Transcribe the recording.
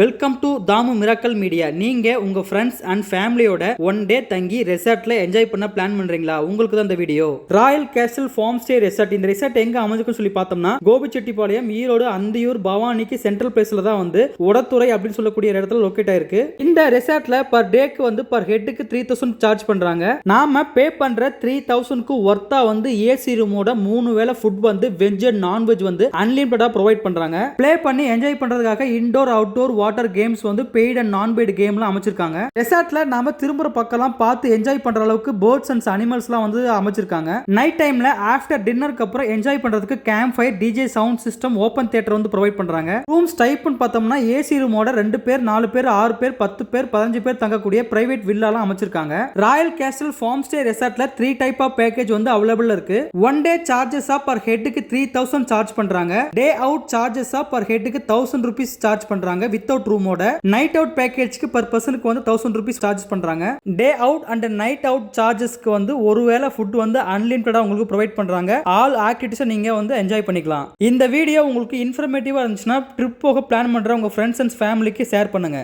Welcome to Dhamu miracle media நீங்க உங்க friends and ஃபேமிலியோட ஒன் டே தங்கி ரெசார்ட்ல என்ஜாய் பண்ண பிளான் பண்றீங்களா? உங்களுக்கு தான் இந்த video royal castle farm stay resort இந்த ரெசார்ட் எங்க அமைஞ்சிருக்குன்னு சொல்லி பார்த்தோம்னா கோபிச்செட்டிப்பாளையம் ஈரோடு அந்தியூர் பவானிக்கு சென்ட்ரல் பிளேஸ்ல தான் வந்து உடத்துறை அப்படின்னு சொல்லக்கூடிய இடத்துல லொக்கேட் ஆயிருக்கு. இந்த ரெசார்ட்ல பர் டேக்கு வந்து பர் ஹெட்டுக்கு த்ரீ தௌசண்ட் சார்ஜ் பண்றாங்க. நாம பே பண்ற த்ரீ தௌசண்ட்க்கு ஒர்த்தா வந்து ஏசி ரூமோட மூணு வேளை ஃபுட் வந்து வெஜ் அண்ட் நான்வெஜ் வந்து அன்லிமிட்டடா ப்ரொவைட் பண்றாங்க. பிளே பண்ணி என்ஜாய் பண்றதுக்காக இன்டோர் அவுட்டோர் வாட்டர் கேம்ஸ் வந்து பெய்ட் அண்ட் நான் பெய்டு கேம்லாம் அமைச்சிருக்காங்க. ரெசார்ட்ல நாம திரும்புற பக்கம்லாம் பார்த்து என்ஜாய் பண்ற அளவுக்கு பேர்ட்ஸ் அண்ட் அனிமல்ஸ்லாம் வந்து அமைச்சிருக்காங்க. நைட் டைம்ல ஆஃப்டர் டின்னருக்கு அப்புறம் என்ஜாய் பண்றதுக்கு camp fire DJ sound system open theatre வந்து ப்ரொவைட் பண்றாங்க. ரூம்ஸ் டைப்னு பார்த்தோம்னா ஏசி ரூமோட ரெண்டு பேர் நாலு பேர் ஆறு பேர் பத்து பேர் பதினஞ்சு பேர் தங்கக்கூடிய பிரைவேட் வில்லாலாம் அமைச்சிருக்காங்க. ராயல் கேசல் ஃபார்ம் ஸ்டே ரெசார்ட்ல த்ரீ டைப் ஆஃப் பேக்கேஜ் வந்து அவைலபிள் இருக்கு. ஒன் டே சார்ஜஸ் பர் ஹெட்டுக்கு த்ரீ தௌசண்ட் சார்ஜ் பண்றாங்க. Day out charges of per ஹெட்டுக்கு thousand rupees charge பண்றாங்க. அவுட் ரூமோட நைட் அவுட் பேக்கேஜ்க்கு பர் பர்சனுக்கு வந்து தௌசண்ட் ருபீஸ் சார்ஜ் பண்றாங்க. Day out and night out சார்ஜஸ்க்கு வந்து ஒருவேளை ஃபுட் வந்து அன்லிமிட்டடா உங்களுக்கு ப்ரொவைட் பண்றாங்க. ஆல் ஆக்டிவிட்டிஸை நீங்க வந்து என்ஜாய் பண்ணிக்கலாம். இந்த வீடியோ உங்களுக்கு இன்ஃபர்மேட்டிவா இருந்துச்சுன்னா ட்ரிப் போக பிளான் பண்ற உங்க ஃப்ரெண்ட்ஸ் அண்ட் ஃபேமிலிக்கு ஷேர் பண்ணுங்க.